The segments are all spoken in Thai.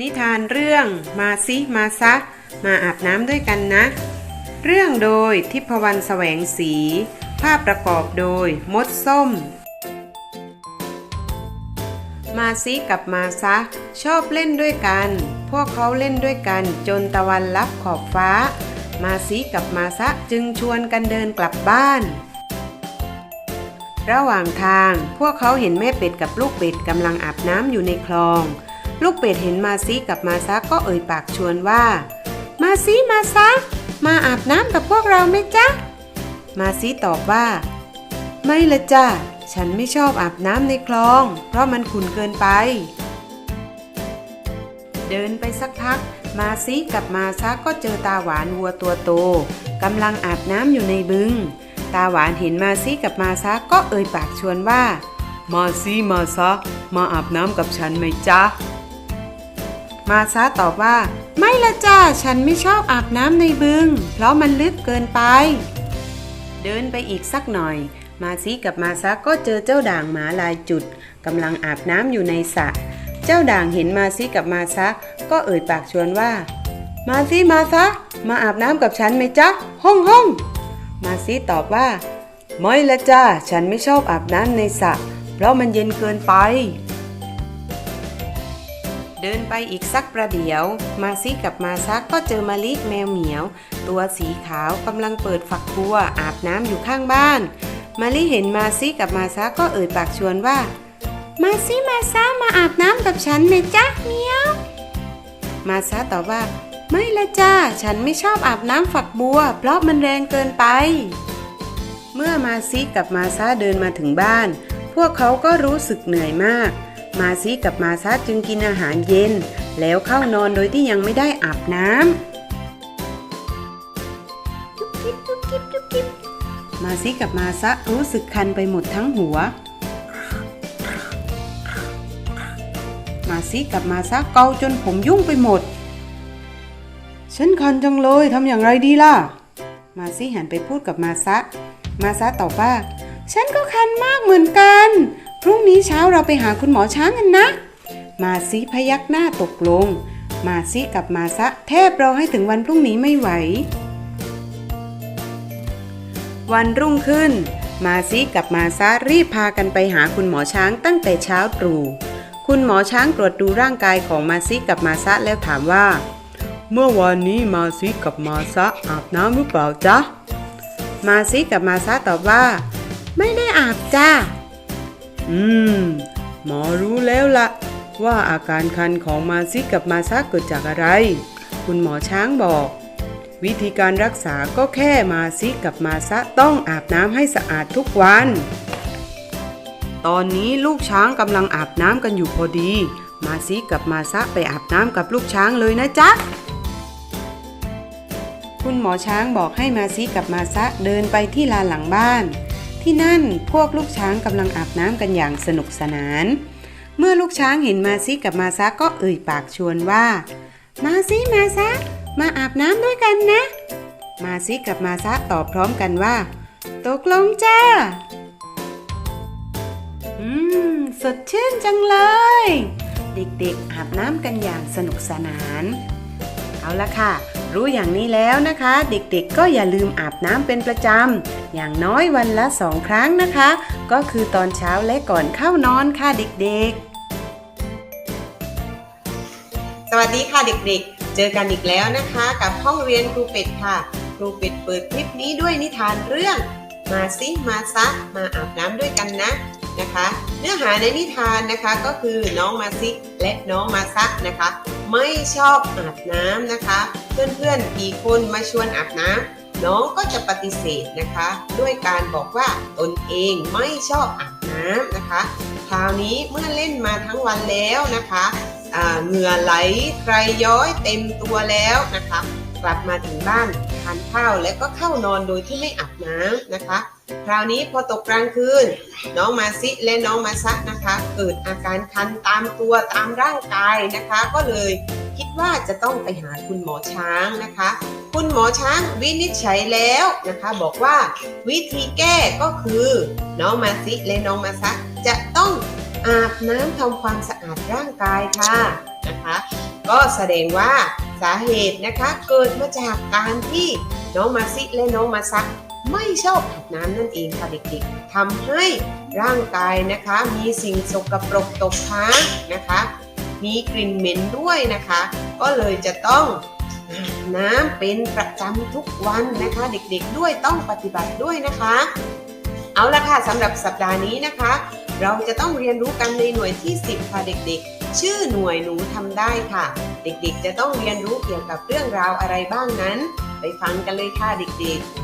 นิทานเรื่องมาซิมาซะ มาอาบน้ำด้วยกันนะ เรื่องโดยทิพวรรณแสวงสี ภาพประกอบโดยมดส้ม มาซิกับมาซะ ชอบเล่นด้วยกัน พวกเขาเล่นด้วยกันจนตะวันลับขอบฟ้า มาซิกับมาซะจึงชวนกันเดินกลับบ้าน ระหว่างทางพวกเขาเห็นแม่เป็ดกับลูกเป็ดกำลังอาบน้ำอยู่ในคลอง ลูกเป็ดเห็นมาซีกับมาซะก็เอ่ยปากชวนว่า มาซีมาซะมาอาบน้ำกับพวกเราไหมจ๊ะ มาซีตอบว่า ไม่ละจ้ะฉันไม่ชอบอาบน้ำในคลอง เพราะมันขุ่นเกินไป เดินไปสักพัก มาซีกับมาซะก็เจอตาหวานวัวตัวโตกำลังอาบน้ำอยู่ในบึง ตาหวานเห็นมาซีกับมาซะก็เอ่ยปากชวนว่า มาซีมาซะมาอาบน้ำกับฉันไหมจ๊ะ มาซาตอบว่า ไม่ละจ้าฉันไม่ชอบอาบน้ำในบึง เพราะมันลึกเกินไป เดินไปอีกสักหน่อย มาซีกับมาซาก็เจอเจ้าด่างหมาลายจุดกำลังอาบน้ำอยู่ในสระเจ้าด่างเห็นมาซีกับมาซาก็เอ่ยปากชวนว่า มาซีมาซามาอาบน้ำกับฉันไหมจ๊ะห้องห้องมาซีตอบว่า ไม่ละจ้าฉันไม่ชอบอาบน้ำในสระเพราะมันเย็นเกินไป เดินไปอีกสักประเดี๋ยว มาซิกับมาซักก็เจอมะลิแมวเหมียว ตัวสีขาวกำลังเปิดฝักบัวอาบน้ำอยู่ข้างบ้านมะลิเห็นมาซิกับมาซักก็เอ่ยปากชวนว่า มาซิมาซามาอาบน้ำกับฉันไหมจ๊ะเหมียว มาซาตอบว่า ไม่ละจ้าฉันไม่ชอบอาบน้ำฝักบัว เพราะมันแรงเกินไป เมื่อมาซิกับมาซาเดินมาถึงบ้าน พวกเขาก็รู้สึกเหนื่อยมาก มาซีกับมาซาจึงกินอาหารเย็น แล้วเข้านอนโดยที่ยังไม่ได้อาบน้ำจุ๊บจิ๊บจุ๊บจิ๊บจุ๊บจิ๊บมาซีกับมาซะรู้สึกคันไปหมดทั้งหัว มาซีกับมาซะเกาจนผมยุ่งไปหมด ฉันคันจังเลยทำอย่างไรดีล่ะ มาซีหันไปพูดกับมาซะ มาซะตอบว่า ฉันก็คันมากเหมือนกัน พรุ่งนี้เช้าเราไปหาคุณหมอช้างกันนะ มาซีพยักหน้าตกลง มาซีกับมาซะแทบรอให้ถึงวันพรุ่งนี้ไม่ไหว วันรุ่งขึ้น มาซีกับมาซะรีบพากันไปหาคุณหมอช้างตั้งแต่เช้าตรู่คุณหมอช้างตรวจดูร่างกายของมาซีกับมาซะแล้วถามว่า เมื่อวานนี้มาซีกับมาซะอาบน้ำหรือเปล่าจ๊ะ มาซีกับมาซะตอบว่า ไม่ได้อาบจ้า อืม หมอรู้แล้วละว่าอาการคันของมาซิกับมาซาเกิดจากอะไร คุณหมอช้างบอก วิธีการรักษาก็แค่มาซิกับมาซะต้องอาบน้ำให้สะอาดทุกวัน ตอนนี้ลูกช้างกำลังอาบน้ำกันอยู่พอดี มาซิกับมาซะไปอาบน้ำกับลูกช้างเลยนะจ๊ะคุณหมอช้างบอกให้มาซิกับมาซะเดินไปที่ลานหลังบ้าน ที่นั่นพวกลูกช้างกำลังอาบน้ำกันอย่างสนุกสนาน เมื่อลูกช้างเห็นมาซิกับมาซะก็เอ่ยปากชวนว่า มาซิมาซะมาอาบน้ำด้วยกันนะ มาซิกับมาซะตอบพร้อมกันว่า ตกลงจ้า อืม สดชื่นจังเลย เด็กๆอาบน้ำกันอย่างสนุกสนาน เอาละค่ะ รู้อย่างนี้แล้วนะคะ เด็กๆก็อย่าลืมอาบน้ำเป็นประจำ อย่างน้อยวันละสองครั้งนะคะ ก็คือตอนเช้าและก่อนเข้านอนค่ะเด็กๆ สวัสดีค่ะเด็กๆ เจอกันอีกแล้วนะคะ กับห้องเรียนครูเป็ดค่ะ ครูเป็ดเปิดคลิปนี้ด้วยนิทานเรื่อง มาซิมาซะมาอาบน้ำด้วยกันนะ นะคะ เนื้อหาในนิทานนะคะก็คือน้องมาซิและน้องมาซักนะคะ ไม่ชอบอาบน้ำนะคะ เพื่อนๆกี่คนมาชวนอาบน้ำน้องก็จะปฏิเสธนะคะ ด้วยการบอกว่าตนเองไม่ชอบอาบน้ำนะคะคราวนี้เมื่อเล่นมาทั้งวันแล้วนะคะเหงื่อไหลใครย้อยเต็มตัวแล้วนะคะ กลับมาถึงบ้านทานข้าวและก็เข้านอนโดยที่ไม่อาบน้ำนะคะ คราวนี้พอตกกลางคืน น้องมาซิและน้องมาซักนะคะ เกิดอาการคันตามตัวตามร่างกายนะคะ ก็เลยคิดว่าจะต้องไปหาคุณหมอช้างนะคะ คุณหมอช้างวินิจฉัยแล้วนะคะ บอกว่าวิธีแก้ก็คือ น้องมาซิและน้องมาซักจะต้องอาบน้ำทำความสะอาดร่างกายค่ะนะคะ ก็แสดงว่าสาเหตุนะคะเกิดมาจากการที่น้องมาซิและน้องมาซัก ไม่ชอบอาบน้ำนั่นเองค่ะเด็กๆทำให้ร่างกายนะคะมีสิ่งสกปรกตกค้างนะคะ มีกลิ่นเหม็นด้วยนะคะ ก็เลยจะต้องอาบน้ำเป็นประจำทุกวันนะคะ เด็กๆด้วยต้องปฏิบัติด้วยนะคะ เอาละค่ะสำหรับสัปดาห์นี้นะคะ เราจะต้องเรียนรู้กันในหน่วยที่ 10 ค่ะเด็กๆ ชื่อหน่วยหนูทำได้ค่ะ เด็กๆ จะต้องเรียนรู้เกี่ยวกับเรื่องราวอะไรบ้างนั้น ไปฟังกันเลยค่ะเด็กๆ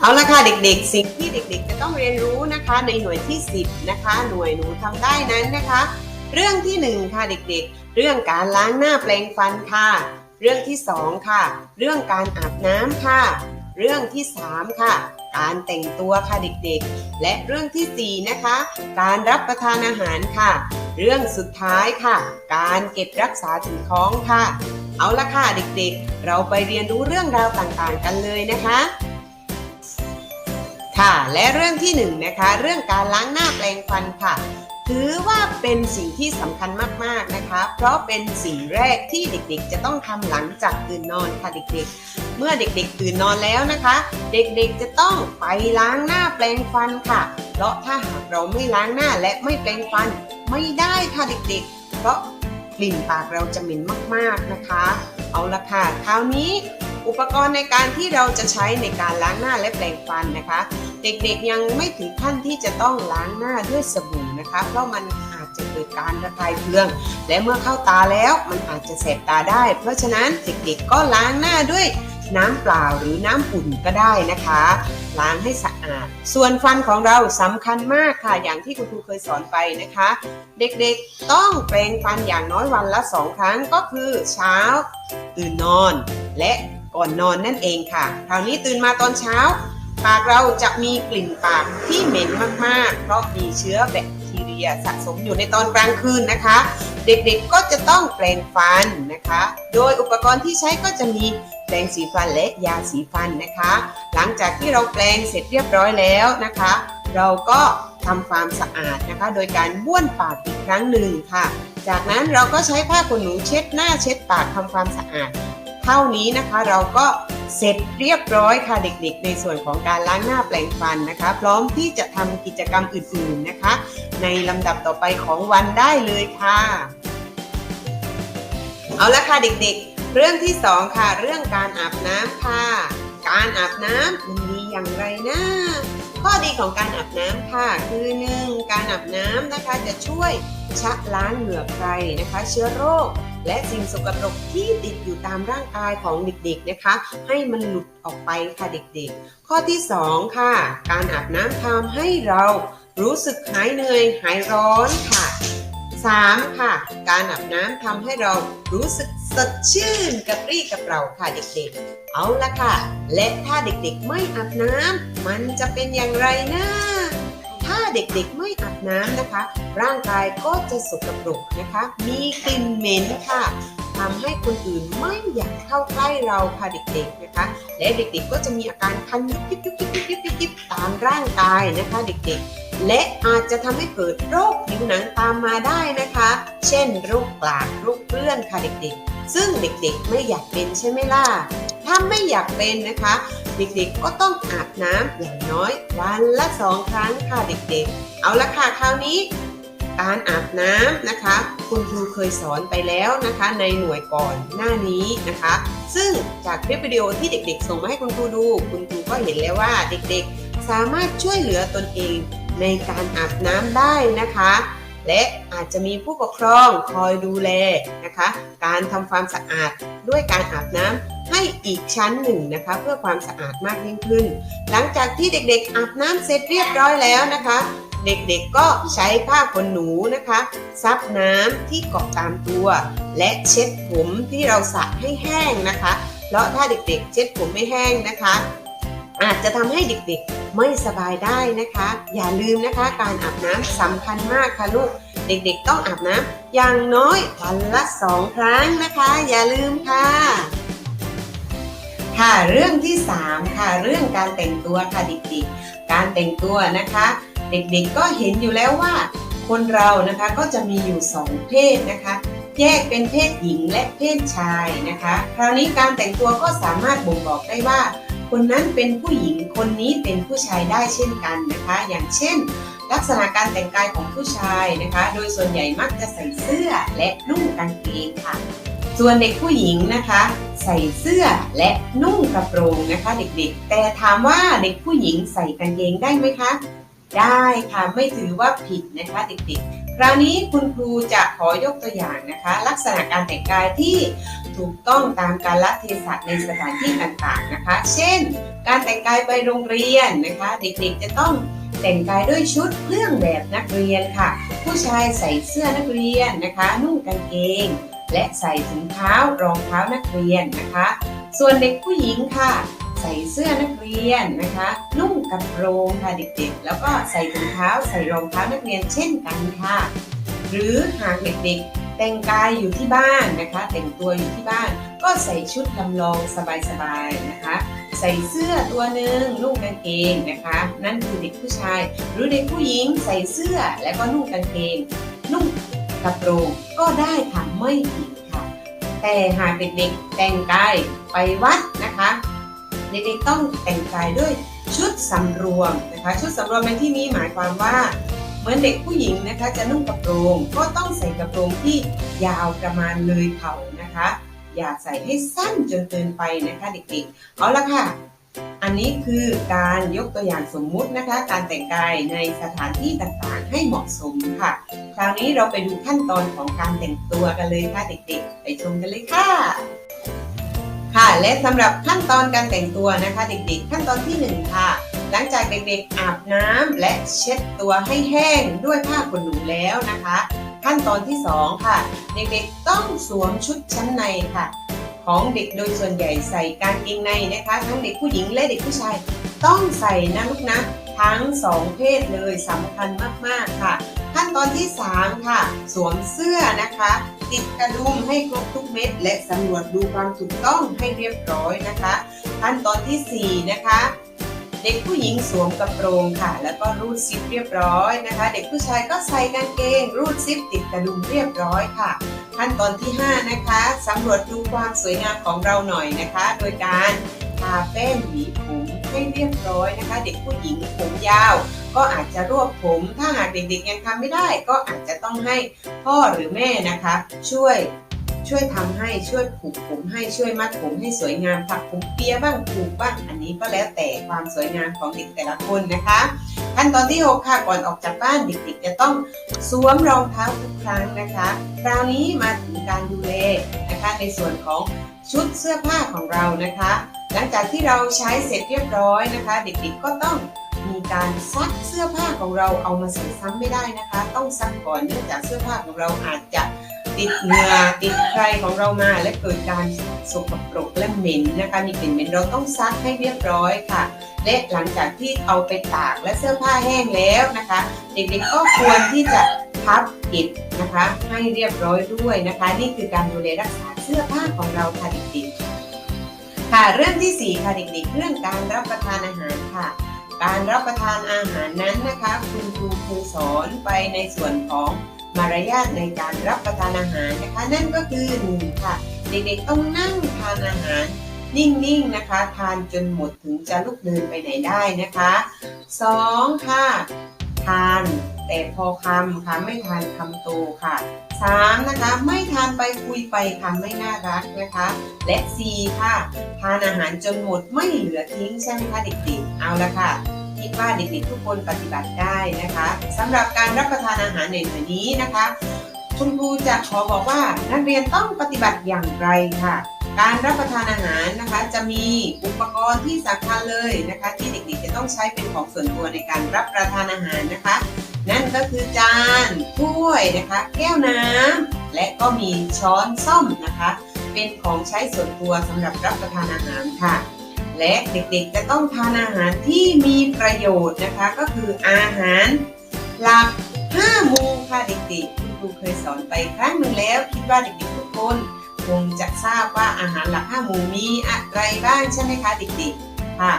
เอาละค่ะเด็กๆ สิ่งที่เด็กๆ จะต้องเรียนรู้นะคะ ในหน่วยที่ 10 นะคะ หน่วยหนูทำได้นั้นนะคะ เรื่องที่ 1 ค่ะเด็กๆ เรื่องการล้างหน้าแปรงฟันค่ะ เรื่องที่ 2 ค่ะ เรื่องการอาบน้ำค่ะ เรื่องที่ 3 ค่ะ การแต่งตัวค่ะเด็กๆ และเรื่องทีสี่ 4 นะคะ การรับประทานอาหารค่ะ เรื่องสุดท้ายค่ะ การเก็บรักษาสิ่งของค่ะ เอาละค่ะเด็กๆ เราไปเรียนรู้เรื่องราวต่างๆ กันเลยนะคะ ค่ะ และเรื่องที่หนึ่งนะคะ เรื่องการล้างหน้าแปรงฟันค่ะ ถือว่าเป็นสิ่งที่สำคัญมากๆนะคะ เพราะเป็นสิ่งแรกที่เด็กๆ จะต้องทำหลังจากตื่นนอนค่ะเด็กๆ เมื่อเด็กๆตื่นนอนแล้วนะคะ เด็กๆจะต้องไปล้างหน้าแปรงฟันค่ะ เพราะถ้าหากเราไม่ล้างหน้าและไม่แปรงฟันไม่ได้ค่ะเด็กๆ เพราะกลิ่นปากเราจะเหม็นมากๆนะคะ เอาละค่ะคราวนี้อุปกรณ์ในการที่เราจะใช้ในการล้างหน้าและแปรงฟันนะคะ เด็กๆยังไม่ถึงขั้นที่จะต้องล้างหน้าด้วยสบู่นะคะ เพราะมันอาจจะเกิดการระคายเคือง และเมื่อเข้าตาแล้วมันอาจจะแสบตาได้ เพราะฉะนั้นเด็กๆก็ล้างหน้าด้วยน้ำเปล่าหรือน้ำอุ่นก็ได้นะคะ ล้างให้สะอาด ส่วนฟันของเราสำคัญมากค่ะ อย่างที่คุณครูเคยสอนไปนะคะ เด็กๆต้องแปรงฟันอย่างน้อยวันละสองครั้งก็คือเช้า ตื่นนอน และก่อนนอนนั่นเองค่ะ คราวนี้ตื่นมาตอนเช้า ปากเราจะมีกลิ่นปากที่เหม็นมากๆ เพราะมีเชื้อแบคทีเรียสะสมอยู่ในตอนกลางคืนนะคะ เด็กๆก็จะต้องแปรงฟันนะคะ โดยอุปกรณ์ที่ใช้ก็จะมีแปรงสีฟันและยาสีฟันนะคะ หลังจากที่เราแปรงเสร็จเรียบร้อยแล้วนะคะ เราก็ทำความสะอาดนะคะ โดยการบ้วนปากอีกครั้งหนึ่งค่ะ จากนั้นเราก็ใช้ผ้าขนหนูเช็ดหน้าเช็ดปากทำความสะอาด เท่านี้นะคะเราก็เสร็จเรียบร้อยค่ะเด็กๆ ในส่วนของการล้างหน้าแปรงฟันนะคะ พร้อมที่จะทำกิจกรรมอื่นๆนะคะ ในลำดับต่อไปของวันได้เลยค่ะ เอาละค่ะเด็กๆ เรื่องที่สองค่ะ เรื่องการอาบน้ำค่ะ การอาบน้ำมันมีอย่างไรนะข้อดีของการอาบน้ำค่ะ คือหนึ่งการอาบน้ำนะคะจะช่วยชะล้างเหงื่อใครนะคะ เชื้อโรค และสิ่งสกปรกที่ติดอยู่ตามร่างกายของเด็กๆนะคะ ให้มันหลุดออกไปค่ะเด็กๆ ข้อที่สองค่ะ การอาบน้ำทำให้เรารู้สึกหายเหนื่อยหายร้อนค่ะ 3. ค่ะ การอาบน้ำทำให้เรารู้สึกสดชื่นกระปรี้กระเปร่าค่ะเด็กๆ เอาละค่ะ และถ้าเด็กๆไม่อาบน้ำมันจะเป็นอย่างไรนะถ้าเด็กๆไม่อาบน้ำนะคะ ร่างกายก็จะสกปรกนะคะ มีกลิ่นเหม็นค่ะ ทำให้คนอื่นไม่อยากเข้าใกล้เราค่ะเด็กๆนะคะ และเด็กๆก็จะมีอาการคันยุบยิบยุบยิบยิบยิบยิบยบตามร่างกายนะคะเด็กๆ และอาจจะทำให้เกิดโรคผิวหนังตามมาได้นะคะ เช่นโรคกลากโรคเปื้อนค่ะเด็กๆ ซึ่งเด็กๆไม่อยากเป็นใช่ไหมล่ะถ้าไม่อยากเป็นนะคะ เด็กๆก็ต้องอาบน้ำอย่างน้อยวันละสองครั้งค่ะเด็กๆ เอาละค่ะคราวนี้ การอาบน้ำนะคะ คุณครูเคยสอนไปแล้วนะคะ ในหน่วยก่อนหน้านี้นะคะ ซึ่งจากคลิปวิดีโอที่เด็ก ๆ ส่งมาให้คุณครูดู คุณครูก็เห็นแล้วว่าเด็กๆ สามารถช่วยเหลือตนเองในการอาบน้ำได้นะคะ และอาจจะมีผู้ปกครองคอยดูแลนะคะ การทำความสะอาดด้วยการอาบน้ำให้อีกชั้นหนึ่งนะคะ เพื่อความสะอาดมากยิ่งขึ้น หลังจากที่เด็กๆอาบน้ำเสร็จเรียบร้อยแล้วนะคะ เด็กๆก็ใช้ผ้าขนหนูนะคะ ซับน้ำที่เกาะตามตัว และเช็ดผมที่เราสระให้แห้งนะคะ เพราะถ้าเด็กๆ เช็ดผมไม่แห้งนะคะ อาจจะทำให้เด็กๆไม่สบายได้นะคะ อย่าลืมนะคะ การอาบน้ำสำคัญมากค่ะลูก เด็กๆ ต้องอาบน้ำอย่างน้อยวันละสองครั้งนะคะ อย่าลืมค่ะค่ะเรื่องที่ 3 ค่ะเรื่องการแต่งตัวค่ะเด็กๆการแต่งตัวนะคะ เด็กๆก็เห็นอยู่แล้วว่า คนเรานะคะก็จะมีอยู่สองเพศนะคะ แยกเป็นเพศหญิงและเพศชายนะคะ คราวนี้การแต่งตัวก็สามารถบ่งบอกได้ว่า คนนั้นเป็นผู้หญิงคนนี้เป็นผู้ชายได้เช่นกันนะคะ อย่างเช่น ลักษณะการแต่งกายของผู้ชายนะคะ โดยส่วนใหญ่มักจะใส่เสื้อและนุ่งกางเกงค่ะส่วนเด็กผู้หญิงนะคะ ใส่เสื้อและนุ่งกระโปรงนะคะ เด็กๆ แต่ถามว่าเด็กผู้หญิงใส่กางเกงได้ไหมคะ ได้ค่ะไม่ถือว่าผิดนะคะเด็กๆ คราวนี้คุณครูจะขอยกตัวอย่างนะคะ ลักษณะการแต่งกายที่ถูกต้องตามกาลเทศะในสถานที่ต่างๆนะคะ เช่น การแต่งกายไปโรงเรียนนะคะ เด็กๆจะต้องแต่งกายด้วยชุดเครื่องแบบนักเรียนค่ะ ผู้ชายใส่เสื้อนักเรียนนะคะ นุ่งกางเกง และใส่ถุงเท้ารองเท้านักเรียนนะคะ ส่วนเด็กผู้หญิงค่ะ ใส่เสื้อนักเรียนนะคะนุ่งกระโปรงค่ะเด็กๆ แล้วก็ใส่ถุงเท้าใส่รองเท้านักเรียนเช่นกันค่ะ หรือหากเด็กๆ แต่งกายอยู่ที่บ้านนะคะ แต่งตัวอยู่ที่บ้าน ก็ใส่ชุดลำลองสบายๆนะคะ ใส่เสื้อตัวหนึ่งนุ่งกางเกงนะคะ นั่นคือเด็กผู้ชาย หรือเด็กผู้หญิงใส่เสื้อและก็นุ่งกางเกง นุ่งกระโปรงก็ได้ค่ะไม่ผิดค่ะ แต่หากเด็กๆแต่งกายไปวัดนะคะ เด็กๆต้องแต่งกายด้วยชุดสำรวมนะคะชุดสำรวมในที่นี้หมายความว่า เหมือนเด็กผู้หญิงนะคะจะนุ่งกระโปรงก็ต้องใส่กระโปรงที่ยาวประมาณเลยเข่านะคะ อย่าใส่ให้สั้นจนเกินไปนะคะเด็กๆเอาละค่ะ อันนี้คือการยกตัวอย่างสมมุตินะคะ การแต่งกายในสถานที่ต่างๆ ให้เหมาะสมค่ะ คราวนี้เราไปดูขั้นตอนของการแต่งตัวกันเลยค่ะเด็กๆ ไปชมกันเลยค่ะ ค่ะ และสำหรับขั้นตอนการแต่งตัวนะคะ เด็กๆ ขั้นตอนที่หนึ่งค่ะ หลังจากเด็กๆอาบน้ำและเช็ดตัวให้แห้งด้วยผ้าขนหนูแล้วนะคะ ขั้นตอนที่สองค่ะ เด็กๆต้องสวมชุดชั้นในค่ะ ของเด็กโดยส่วนใหญ่ใส่กางเกงในนะคะ ทั้งเด็กผู้หญิงและเด็กผู้ชาย ต้องใส่นะลูกนะ ทั้งสองเพศเลยสำคัญมาก ๆ ค่ะ ขั้นตอนที่ 3 ค่ะ สวมเสื้อนะคะ ติดกระดุมให้ครบทุกเม็ด และสำรวจดูความถูกต้องให้เรียบร้อยนะคะ ขั้นตอนทีสี่ 4 นะคะเด็กผู้หญิงสวมกระโปรงค่ะ แล้วก็รูดซิปเรียบร้อยนะคะ เด็กผู้ชายก็ใส่กางเกง รูดซิปติดกระดุมเรียบร้อยค่ะ ขั้นตอนที่ 5 นะคะสำรวจดูความสวยงามของเราหน่อยนะคะ โดยการทาแป้งหวีผม ให้เรียบร้อยนะคะ เด็กผู้หญิงผมยาว ก็อาจจะรวบผม ถ้าหากเด็กๆยังทำไม่ได้ ก็อาจจะต้องให้พ่อหรือแม่นะคะ ช่วยช่วยทำให้ช่วยผูกผมให้ช่วยมัดผมให้สวยงามถักผมเปียบ้างผูกบ้างอันนี้ก็แล้วแต่ความสวยงามของเด็กแต่ละคนนะคะขั้นตอนที่ 6 ค่ะก่อนออกจากบ้านเด็กๆ จะต้องสวมรองเท้าทุกครั้งนะคะคราวนี้มาถึงการดูแลนะคะในส่วนของชุดเสื้อผ้าของเรานะคะ หลังจากที่เราใช้เสร็จเรียบร้อยนะคะ เด็กๆก็ต้องมีการซักเสื้อผ้าของเราเอามาใส่ซ้ำไม่ได้นะคะ ต้องซักก่อนเนื่องจากเสื้อผ้าของเราอาจจะติดเหงื่อติดใครของเรามาและเกิดการสกปรกและเหม็นนะคะมีกลิ่นเหม็นเราต้องซักให้เรียบร้อยค่ะ และหลังจากที่เอาไปตากและเสื้อผ้าแห้งแล้วนะคะ เด็กๆก็ควรที่จะพับเก็บนะคะ ให้เรียบร้อยด้วยนะคะ นี่คือการดูแลรักษาเสื้อผ้าของเราค่ะเด็กๆ ค่ะเรื่องที่สี่ค่ะเด็กๆเรื่องการรับประทานอาหารค่ะ การรับประทานอาหารนั้นนะคะ คุณครูเครูสอนไปในส่วนของมารยาทในการรับประทานอาหารนะคะ นั่นก็คือหนึ่งค่ะ เด็กๆต้องนั่งทานอาหาร นิ่งๆนะคะ ทานจนหมดถึงจะลุกเดินไปไหนได้นะคะสองค่ะ ทานแต่พอคำค่ะไม่ทานคำโตค่ะ สามนะคะ ไม่ทานไปคุยไปคำไม่น่ารักนะคะ และสี่ค่ะ ทานอาหารจนหมดไม่เหลือทิ้งใช่ไหมคะเด็กๆ เอาละค่ะคิดว่าเด็กๆทุกคนปฏิบัติได้นะคะสำหรับการรับประทานอาหารในหน่วยนี้นะคะคุณครูจะขอบอกว่านักเรียนต้องปฏิบัติอย่างไรค่ะ การรับประทานอาหารนะคะจะมีอุปกรณ์ที่สำคัญเลยนะคะ ที่เด็กๆจะต้องใช้เป็นของส่วนตัวในการรับประทานอาหารนะคะ นั่นก็คือจานถ้วยนะคะ แก้วน้ำและก็มีช้อนส้อมนะคะ เป็นของใช้ส่วนตัวสำหรับรับประทานอาหารค่ะ และเด็กๆจะต้องทานอาหารที่มีประโยชน์นะคะ ก็คืออาหารหลัก5หมู่ค่ะเด็กๆคุณครูเคยสอนไปครั้งหนึ่งแล้ว คิดว่าเด็กๆทุกคนคงจะทราบว่าอาหารหลัก5หมู่มีอะไรบ้างใช่ไหมคะเด็กๆค่ะ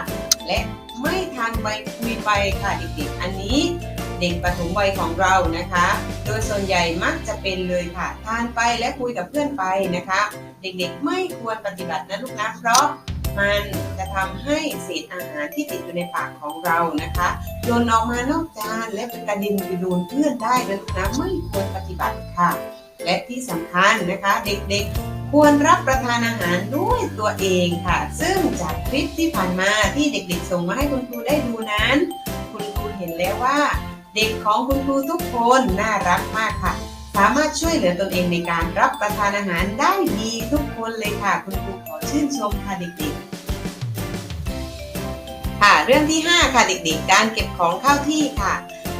และไม่ทานไปคุยไปค่ะเด็กๆ อันนี้ ด็กปฐมวัยของเรานะคะ โดยส่วนใหญ่มักจะเป็นเลยค่ะทานไปและคุยกับเพื่อนไปนะคะ เด็กๆไม่ควรปฏิบัตินะลูกนะเพราะมันจะทำให้เศษอาหารที่ติดอยู่ในปากของเรานะคะโยนออกมานอกจานและเป็นกระด็นไปโดนเพื่อนได้นะลูกนะไม่ควรปฏิบัติค่ะ และที่สำคัญนะคะ เด็กๆ ควรรับประทานอาหารด้วยตัวเองค่ะ ซึ่งจากคลิปที่ผ่านมาที่เด็กๆ ส่งมาให้คุณครูได้ดูนั้น คุณครูเห็นแล้วว่า เด็กของคุณครูทุกคนน่ารักมากค่ะ สามารถช่วยเหลือตนเองในการรับประทานอาหารได้ดีทุกคนเลยค่ะ คุณครูขอชื่นชมค่ะเด็กๆ ค่ะเรื่องที่ 5 ค่ะเด็กๆ การเก็บของเข้าที่ค่ะ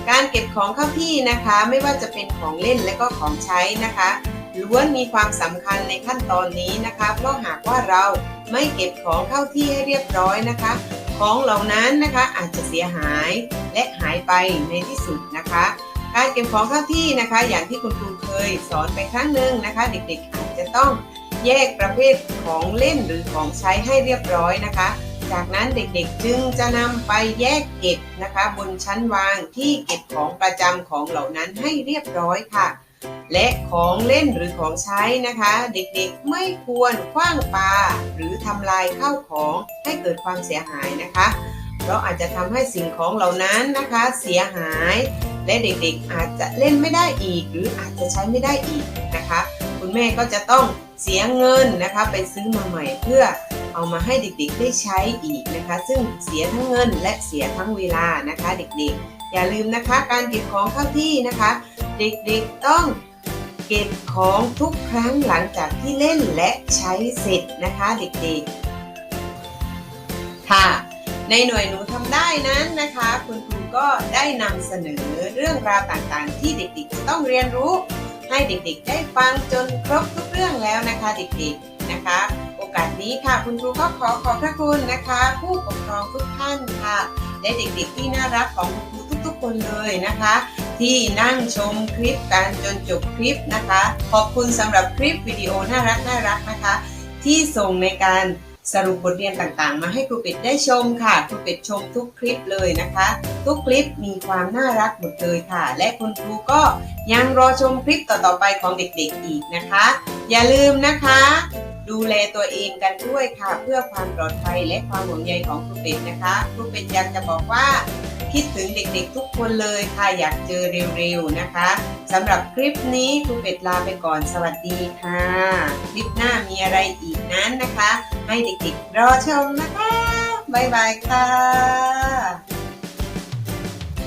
การเก็บของเข้าที่นะคะ ไม่ว่าจะเป็นของเล่นและก็ของใช้นะคะล้วนมีความสำคัญในขั้นตอนนี้นะคะ เพราะหากว่าเราไม่เก็บของเข้าที่ให้เรียบร้อยนะคะ ของเหล่านั้นนะคะอาจจะเสียหายและหายไปในที่สุดนะคะ การเก็บของเข้าที่นะคะ อย่างที่คุณครูเคยสอนไปครั้งหนึ่งนะคะ เด็กๆอาจจะต้องแยกประเภทของเล่นหรือของใช้ให้เรียบร้อยนะคะ จากนั้นเด็กๆจึงจะนำไปแยกเก็บนะคะ บนชั้นวางที่เก็บของประจำของเหล่านั้นให้เรียบร้อยค่ะ และของเล่นหรือของใช้นะคะ เด็กๆไม่ควรคว้างปาหรือทำลายข้าวของให้เกิดความเสียหายนะคะ เพราะอาจจะทำให้สิ่งของเหล่านั้นนะคะ เสียหาย และเด็กๆอาจจะเล่นไม่ได้อีก หรืออาจจะใช้ไม่ได้อีกนะคะ คุณแม่ก็จะต้องเสียเงินนะคะไปซื้อมาใหม่เพื่อเอามาให้เด็กๆได้ใช้อีกนะคะ ซึ่งเสียทั้งเงินและเสียทั้งเวลานะคะ เด็กๆ อย่าลืมนะคะ การเก็บของเข้าที่นะคะ เด็กๆต้องเก็บของทุกครั้งหลังจากที่เล่นและใช้เสร็จนะคะเด็กๆ ค่ะ ในหน่วยหนูทำได้นั้นนะคะ คุณครูก็ได้นำเสนอเรื่องราวต่างๆ ที่เด็กๆจะต้องเรียนรู้ ให้เด็กๆ ได้ฟังจนครบทุกเรื่องแล้วนะคะเด็กๆนะคะ โอกาสนี้ค่ะคุณครูก็ขอขอบพระคุณนะคะ ผู้ปกครองทุกท่านค่ะและเด็กๆที่น่ารักของคุณ ทุกๆ คนเลยนะคะ ที่นั่งชมคลิปกันจนจบคลิปนะคะ ขอบคุณสำหรับคลิปวิดีโอน่ารักน่ารักนะคะ ที่ส่งในการสรุปบทเรียนต่างๆ มาให้ครูเป็ดได้ชมค่ะครูเป็ดชมทุกคลิปเลยนะคะ ทุกคลิปมีความน่ารักหมดเลยค่ะ และคุณครูก็ยังรอชมคลิปต่อๆไปของเด็กๆอีกนะคะ อย่าลืมนะคะ ดูแลตัวเองกันด้วยค่ะ เพื่อความปลอดภัยและความห่วงใยของครูเป็ดนะคะครูเป็ดอยากจะบอกว่า คิดถึงเด็กๆทุกคนเลยค่ะอยากเจอเร็วๆนะคะสำหรับคลิปนี้ครูเป็ดลาไปก่อนสวัสดีค่ะ คลิปหน้ามีอะไรอีกนั้นนะคะ ให้เด็กๆรอชมนะคะบ๊ายบายค่ะ